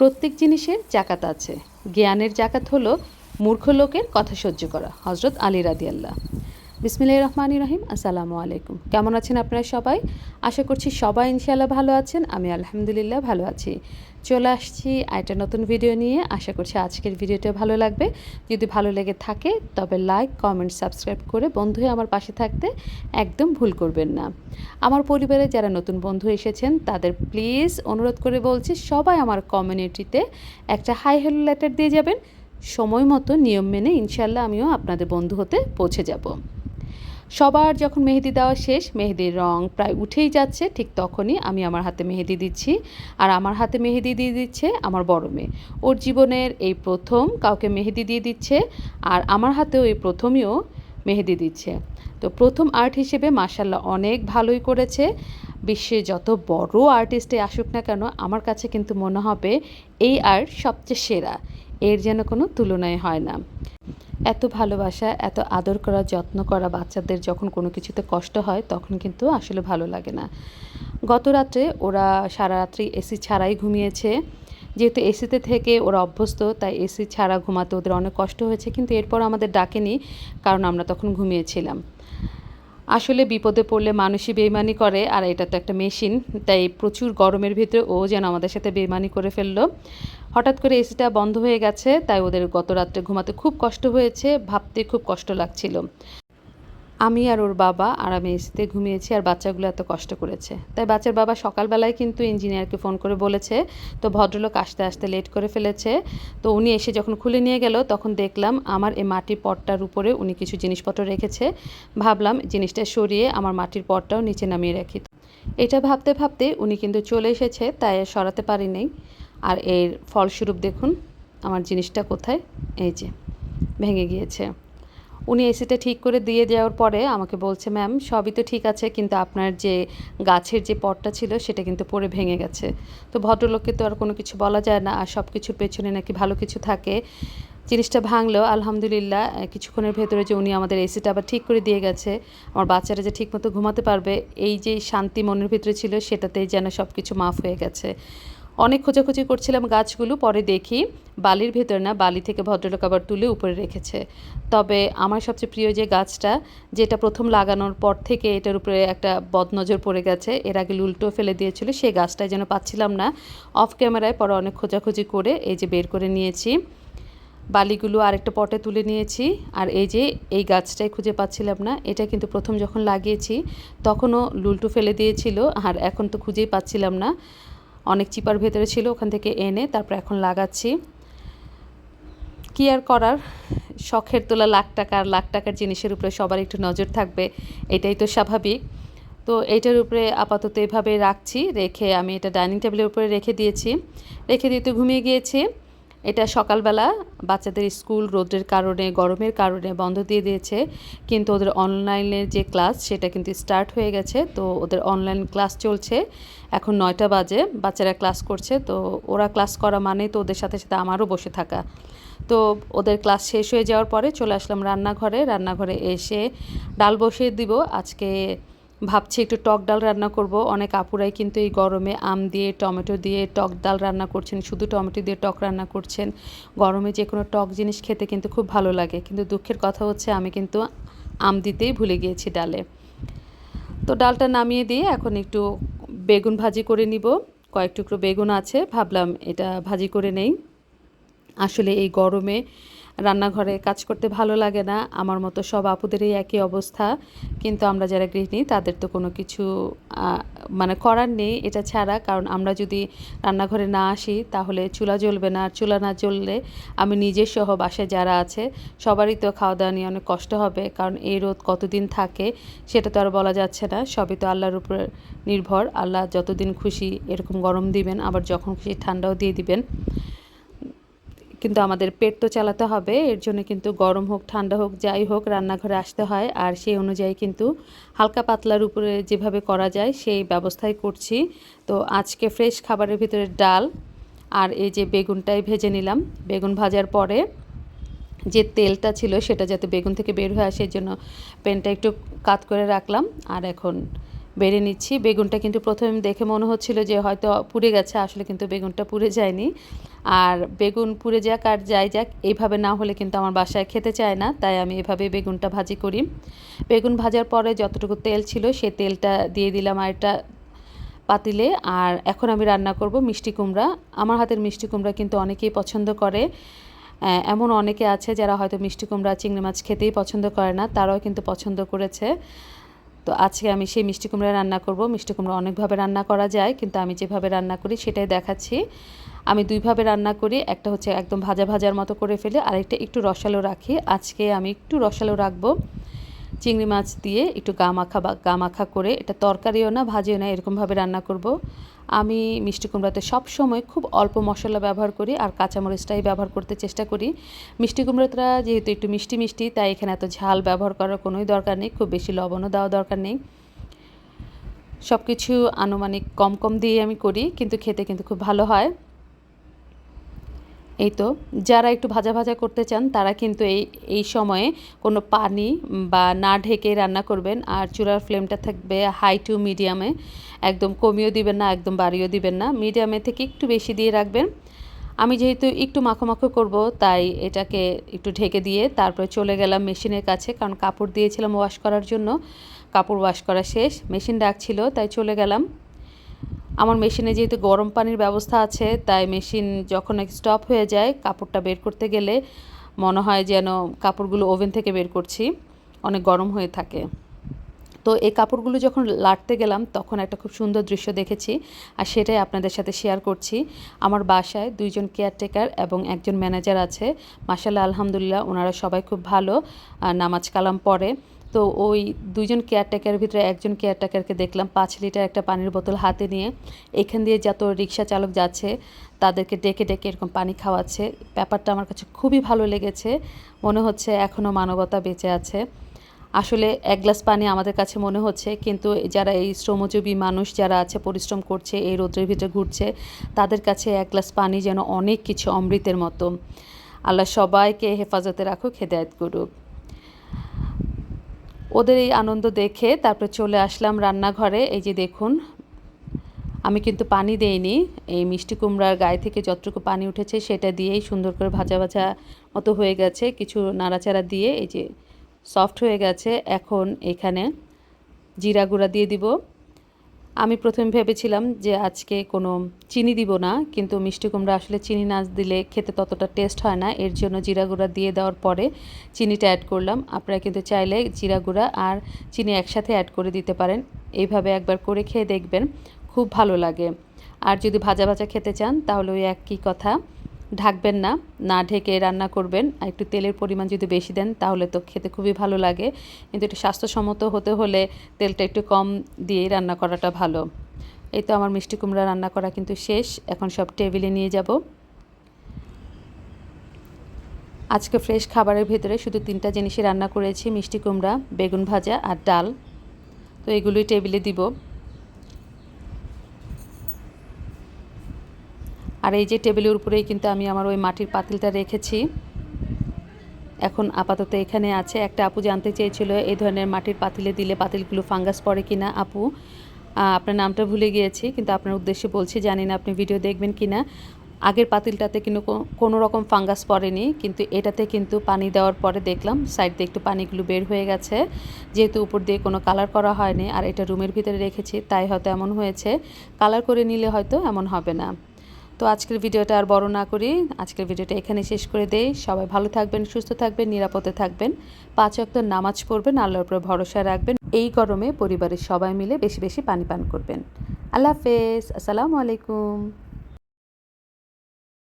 প্রত্যেক জিনিসের জাকাত আছে। জ্ঞানের জাকাত হলো মূর্খ লোকের কথা সহ্য করা। হজরত আলী রাদিয়াল্লাহ। বিসমিল্লাহ রহমানি রহিম। আসসালামু আলাইকুম। কেমন আছেন আপনারা সবাই? আশা করছি সবাই ইনশাআল্লাহ ভালো আছেন। আমি আলহামদুলিল্লাহ ভালো আছি। চলে আসছি একটা নতুন ভিডিও নিয়ে। আশা করছি আজকের ভিডিওটা ভালো লাগবে। যদি ভালো লেগে থাকে, তবে লাইক, কমেন্ট, সাবস্ক্রাইব করে বন্ধু আমার পাশে থাকতে একদম ভুল করবেন না। আমার পরিবারে যারা নতুন বন্ধু এসেছেন, তাদের প্লিজ অনুরোধ করে বলছি, সবাই আমার কমিউনিটিতে একটা হাই হ্যালো লেটার দিয়ে যাবেন। সময় মতো নিয়ম মেনে ইনশাল্লাহ আমিও আপনাদের বন্ধু হতে পৌঁছে যাব। সবার যখন মেহেদি দেওয়া শেষ, মেহেদির রং প্রায় উঠেই যাচ্ছে, ঠিক তখনই আমি আমার হাতে মেহেদি দিচ্ছি। আর আমার হাতে মেহেদি দিয়ে দিচ্ছে আমার বড় মেয়ে। ওর জীবনের এই প্রথম কাউকে মেহেদি দিয়ে দিচ্ছে, আর আমার হাতেও এই প্রথমেও মেহেদি দিচ্ছে। তো প্রথম আর্ট হিসেবে মার্শাল্লাহ অনেক ভালোই করেছে। বিশ্বে যত বড় আর্টিস্টে আসুক না কেন, আমার কাছে কিন্তু মনে হবে এই আর্ট সবচেয়ে সেরা। এর যেন কোনো তুলনায় হয় না। এত ভালোবাসা, এত আদর করা, যত্ন করা বাচ্চাদের যখন কোনো কিছুতে কষ্ট হয়, তখন কিন্তু আসলে ভালো লাগে না। গত রাত্রে ওরা সারা রাত্রি এসি ছাড়াই ঘুমিয়েছে। যেহেতু এসিতে থেকে ওরা অভ্যস্ত, তাই এসি ছাড়া ঘুমাতে ওদের অনেক কষ্ট হয়েছে। কিন্তু এরপর আমাদের ডাকেনি, কারণ আমরা তখন ঘুমিয়েছিলাম। আসলে বিপদে পড়লে মানুষই বেইমানি করে, আর এটা তো একটা মেশিন, তাই প্রচুর গরমের ভিতরে ও যেন আমাদের সাথে বেইমানি করে ফেলল। হঠাৎ করে এসিটা বন্ধ হয়ে গেছে, তাই ওদের গত রাত্রে ঘুমাতে খুব কষ্ট হয়েছে, ভাবতে খুব কষ্ট লাগছিল। আমি আর ওর বাবা আর আমি এসিতে ঘুমিয়েছি আর বাচ্চাগুলো এত কষ্ট করেছে। তাই বাচ্চার বাবা সকালবেলায় কিন্তু ইঞ্জিনিয়ারকে ফোন করে বলেছে, তো ভদ্রলোক আসতে আসতে লেট করে ফেলেছে। তো উনি এসে যখন খুলে নিয়ে গেল, তখন দেখলাম আমার এই মাটির পটটার উপরে উনি কিছু জিনিসপত্র রেখেছে। ভাবলাম জিনিসটা সরিয়ে আমার মাটির পটটাও নিচে নামিয়ে রাখি। এটা ভাবতে ভাবতে উনি কিন্তু চলে এসেছে, তাই সরাতে পারি পারিনি। আর এর ফলস্বরূপ দেখুন, আমার জিনিসটা কোথায়? এই যে, ভেঙে গিয়েছে। উনি এসিটা ঠিক করে দিয়ে যাওয়ার পরে আমাকে বলছে, ম্যাম, সবই তো ঠিক আছে, কিন্তু আপনার যে গাছের যে পটটা ছিল সেটা কিন্তু পড়ে ভেঙে গেছে। তো ভদ্রলোককে তো আর কোনো কিছু বলা যায় না, আর সব কিছুর পেছনে নাকি ভালো কিছু থাকে। জিনিসটা ভাঙলেও আলহামদুলিল্লাহ কিছুক্ষণের ভেতরে যে উনি আমাদের এসিটা আবার ঠিক করে দিয়ে গেছে, আমার বাচ্চারা যে ঠিকমতো ঘুমাতে পারবে, এই যে শান্তি মনের ভিতরে ছিল সেটাতেই যেন সব কিছু মাফ হয়ে গেছে। অনেক খোঁজাখুঁজি করছিলাম গাছগুলো, পরে দেখি বালির ভেতরে না, বালি থেকে ভদ্রলোক আবার তুলে উপরে রেখেছে। তবে আমার সবচেয়ে প্রিয় যে গাছটা, যেটা প্রথম লাগানোর পর থেকে এটার উপরে একটা বদনজর পড়ে গেছে, এর আগে উল্টো ফেলে দিয়েছিল, সেই গাছটাই যেন পাচ্ছিলাম না। অফ ক্যামেরায় পরে অনেক খোঁজাখুঁজি করে এই যে বের করে নিয়েছি। বালিগুলো আরেকটা পটে তুলে নিয়েছি, আর এই যে এই গাছটাই খুঁজে পাচ্ছিলাম না, এটা কিন্তু প্রথম যখন লাগিয়েছি, তখনও লুলটু ফেলে দিয়েছিল, আর এখন তো খুঁজেই পাচ্ছিলাম না। অনেক চিপার ভেতরে ছিল, ওখান থেকে এনে তারপর এখন লাগাচ্ছি। কী আর করার? শখের তোলা লাখ টাকার লাখ টাকার জিনিসের উপরে সবার একটু নজর থাকবে, এটাই তো স্বাভাবিক। তো এইটার উপরে আপাতত এভাবে রাখছি, রেখে আমি এটা ডাইনিং টেবিলের উপরে রেখে দিয়েছি। রেখে দিয়ে তো ঘুমিয়ে গিয়েছি। এটা সকালবেলা বাচ্চাদের স্কুল রোদের কারণে, গরমের কারণে বন্ধ দিয়ে দিয়েছে। কিন্তু ওদের অনলাইনের যে ক্লাস, সেটা কিন্তু স্টার্ট হয়ে গেছে। তো ওদের অনলাইন ক্লাস চলছে। এখন নয়টা বাজে, বাচ্চারা ক্লাস করছে। তো ওরা ক্লাস করা মানে তো ওদের সাথে সাথে আমারও বসে থাকা। তো ওদের ক্লাস শেষ হয়ে যাওয়ার পরে চলে আসলাম রান্নাঘরে। রান্নাঘরে এসে ডাল বসিয়ে দিব। আজকে ভাবছি একটু টক ডাল রান্না করব। অনেক আপুরাই কিন্তু এই গরমে আম দিয়ে, টমেটো দিয়ে টক ডাল রান্না করছেন, শুধু টমেটো দিয়ে টক রান্না করছেন। গরমে যে কোনো টক জিনিস খেতে কিন্তু খুব ভালো লাগে। কিন্তু দুঃখের কথা হচ্ছে আমি কিন্তু আম দিতেই ভুলে গিয়েছি ডালে। তো ডালটা নামিয়ে দিয়ে এখন একটু বেগুন ভাজি করে নিব। কয়েক টুকরো বেগুন আছে, ভাবলাম এটা ভাজি করে নেই। আসলে এই গরমে রান্নাঘরে কাজ করতে ভালো লাগে না, আমার মতো সব আপুদেরই একই অবস্থা। কিন্তু আমরা যারা গৃহিণী, তাদের তো কোনো কিছু মানে করার নেই এটা ছাড়া। কারণ আমরা যদি রান্নাঘরে না আসি, তাহলে চুলা জ্বলবে না। আর চুলা না জ্বললে আমি নিজের সহ বাসায় যারা আছে, সবারই তো খাওয়া দাওয়া নিয়ে অনেক কষ্ট হবে। কারণ এই রোদ কতদিন থাকে, সেটা তো আর বলা যাচ্ছে না। সবই তো আল্লাহর উপর নির্ভর। আল্লাহ যতদিন খুশি এরকম গরম দিবেন, আবার যখন খুশি ঠান্ডাও দিয়ে দিবেন। কিন্তু আমাদের পেট তো চালাতে হবে, এর জন্য কিন্তু গরম হোক, ঠান্ডা হোক, যাই হোক, রান্নাঘরে আসতে হয়। আর সেই অনুযায়ী কিন্তু হালকা পাতলার উপরে যেভাবে করা যায় সেই ব্যবস্থাই করছি। তো আজকে ফ্রেশ খাবারের ভিতরে ডাল আর এই যে বেগুনটাই ভেজে নিলাম। বেগুন ভাজার পরে যে তেলটা ছিল সেটা যাতে বেগুন থেকে বের হয়ে আসে, এর জন্য পেনটা একটু কাত করে রাখলাম। আর এখন বেড়ে নিচ্ছি। বেগুনটা কিন্তু প্রথমে দেখে মনে হচ্ছিল যে হয়তো পুড়ে গেছে, আসলে কিন্তু বেগুনটা পুড়ে যায়নি। আর বেগুন পুড়ে যাক আর যাই যাক এইভাবে না হলে কিন্তু আমার বাসায় খেতে চায় না, তাই আমি এভাবে বেগুনটা ভাজি করি। বেগুন ভাজার পরে যতটুকু তেল ছিল সেই তেলটা দিয়ে দিলাম আর এটা পাতিলে। আর এখন আমি রান্না করব মিষ্টি কুমড়া। আমার হাতের মিষ্টি কুমড়া কিন্তু অনেকেই পছন্দ করে। এমন অনেকে আছে যারা হয়তো মিষ্টি কুমড়া, চিংড়ি মাছ খেতেই পছন্দ করে না, তারাও কিন্তু পছন্দ করেছে। তো আজকে আমি সেই মিষ্টি কুমড়া রান্না করব। মিষ্টি কুমড়া অনেকভাবে রান্না করা যায়, কিন্তু আমি যেভাবে রান্না করি সেটাই দেখাচ্ছি। আমি দুইভাবে রান্না করি, একটা হচ্ছে একদম ভাজা ভাজার মতো করে ফেলে, আরেকটা একটু রসালো রাখি। আজকে আমি একটু রসালো রাখব। চিংড়ি মাছ দিয়ে একটু গা মাখা বা গা মাখা করে, এটা তরকারিও না, ভাজিও না, এরকমভাবে রান্না করব। আমি মিষ্টি কুমড়াতে সব সময় খুব অল্প মশলা ব্যবহার করি আর কাঁচামরিচটাই ব্যবহার করতে চেষ্টা করি। মিষ্টি কুমড়োটা যেহেতু একটু মিষ্টি মিষ্টি, তাই এখানে এত ঝাল ব্যবহার করার কোনোই দরকার নেই, খুব বেশি লবণও দেওয়া দরকার নেই। সব কিছু আনুমানিক কম কম দিয়ে আমি করি, কিন্তু খেতে কিন্তু খুব ভালো হয়। এই তো, যারা একটু ভাজা ভাজা করতে চান, তারা কিন্তু এই এই সময়ে কোনো পানি বা না ঢেকে রান্না করবেন, আর চুলার ফ্লেমটা থাকবে হাই টু মিডিয়ামে। একদম কমিয়েও দিবেন না, একদম বাড়িয়েও দিবেন না। মিডিয়ামে থেকে একটু বেশি দিয়ে রাখবেন। আমি যেহেতু একটু মাখো মাখো করব, তাই এটাকে একটু ঢেকে দিয়ে তারপরে চলে গেলাম মেশিনের কাছে, কারণ কাপড় দিয়েছিলাম ওয়াশ করার জন্য। কাপড় ওয়াশ করা শেষ, মেশিন ডাকছিল তাই চলে গেলাম। আমার মেশিনে যেহেতু গরম পানির ব্যবস্থা আছে, তাই মেশিন যখন স্টপ হয়ে যায়, কাপড়টা বের করতে গেলে মনে হয় যেন কাপড়গুলো ওভেন থেকে বের করছি, অনেক গরম হয়ে থাকে। তো এই কাপড়গুলো যখন লাটতে গেলাম, তখন একটা খুব সুন্দর দৃশ্য দেখেছি আর সেটাই আপনাদের সাথে শেয়ার করছি। আমার বাসায় দুইজন কেয়ারটেকার এবং একজন ম্যানেজার আছে। মাসাল্লাহ আলহামদুলিল্লাহ, ওনারা সবাই খুব ভালো। নামাজ কালাম পড়ে। তো ওই দুইজন কেয়ারটেকারের ভিতরে একজন কেয়ারটেকারকে দেখলাম পাঁচ লিটার একটা পানির বোতল হাতে নিয়ে। এখান দিয়ে যত রিক্সা চালক যাচ্ছে, তাদেরকে ডেকে ডেকে এরকম পানি খাওয়াচ্ছে। ব্যাপারটা আমার কাছে খুবই ভালো লেগেছে। মনে হচ্ছে এখনও মানবতা বেঁচে আছে। আসলে এক গ্লাস পানি আমাদের কাছে মনে হচ্ছে, কিন্তু যারা এই শ্রমজীবী মানুষ যারা আছে, পরিশ্রম করছে, এই রোদ্রের ভিতরে ঘুরছে, তাদের কাছে এক গ্লাস পানি যেন অনেক কিছু অমৃতের মতো। আল্লাহ সবাইকে হেফাজতে রাখুক, হেদায়ত করুক। ওদের এই আনন্দ দেখে তারপরে চলে আসলাম রান্নাঘরে। এই যে দেখুন, আমি কিন্তু পানি দেইনি। এই মিষ্টি কুমড়ার গায়ে থেকে যতটুকু পানি উঠেছে সেটা দিয়েই সুন্দর করে ভাজা ভাজা মতো হয়ে গেছে। কিছু নাড়াচাড়া দিয়ে এই যে সফট হয়ে গেছে। এখন এখানে জিরা গুঁড়া দিয়ে দিব। আমি প্রথমে ভেবেছিলাম যে আজকে কোনো চিনি দিব না, কিন্তু মিষ্টি কুমড়া আসলে চিনি না দিলে খেতে ততটা টেস্ট হয় না। এর জন্য জিরা গুঁড়া দিয়ে দেওয়ার পরে চিনিটা অ্যাড করলাম। আপনারা কিন্তু চাইলে জিরা গুঁড়া আর চিনি একসাথে অ্যাড করে দিতে পারেন। এইভাবে একবার করে খেয়ে দেখবেন, খুব ভালো লাগে। আর যদি ভাজা ভাজা খেতে চান, তাহলে ওই একই কথা। ঢাকবেন না না ঢেকে রান্না করবেন। আর একটু তেলের পরিমাণ যদি বেশি দেন, তাহলে তো খেতে খুবই ভালো লাগে। কিন্তু একটু স্বাস্থ্যসম্মত হতে হলে তেলটা একটু কম দিয়েই রান্না করাটা ভালো। এই তো আমার মিষ্টি কুমড়া রান্না করা কিন্তু শেষ। এখন সব টেবিলে নিয়ে যাব। আজকে ফ্রেশ খাবারের ভিতরে শুধু তিনটা জিনিসই রান্না করেছি, মিষ্টি কুমড়া, বেগুন ভাজা আর ডাল। তো এগুলোই টেবিলে দিব। আর এই যে টেবিলের উপরেই কিন্তু আমি আমার ওই মাটির পাতিলটা রেখেছি। এখন আপাতত এখানে আছে। একটা আপু জানতে চেয়েছিল, এই ধরনের মাটির পাতিলে দিলে পাতিলগুলো ফাঙ্গাস পড়ে কি না আপু আপনার নামটা ভুলে গিয়েছি, কিন্তু আপনার উদ্দেশ্যে বলছি, জানি না আপনি ভিডিও দেখবেন কি না আগের পাতিলটাতে কিন্তু কোনো রকম ফাঙ্গাস পড়েনি, কিন্তু এটাতে কিন্তু পানি দেওয়ার পরে দেখলাম, সাইড দিয়ে একটু পানিগুলো বের হয়ে গেছে। যেহেতু উপর দিয়ে কোনো কালার করা হয়নি, আর এটা রুমের ভিতরে রেখেছি, তাই হয়তো এমন হয়েছে। কালার করে নিলে হয়তো এমন হবে না। তো আজকের ভিডিওটা আর বড় না করি। আজকের ভিডিওটা এখানে শেষ করে দেই। সবাই ভালো থাকবেন, সুস্থ থাকবেন, নিরাপদে থাকবেন। পাঁচ অক্ত নামাজ পড়বেন, আল্লাহর উপরে ভরসা রাখবেন। এই গরমে পরিবারের সবাই মিলে বেশি বেশি পানি পান করবেন। আল্লাহ হাফেজ। আসসালামু আলাইকুম।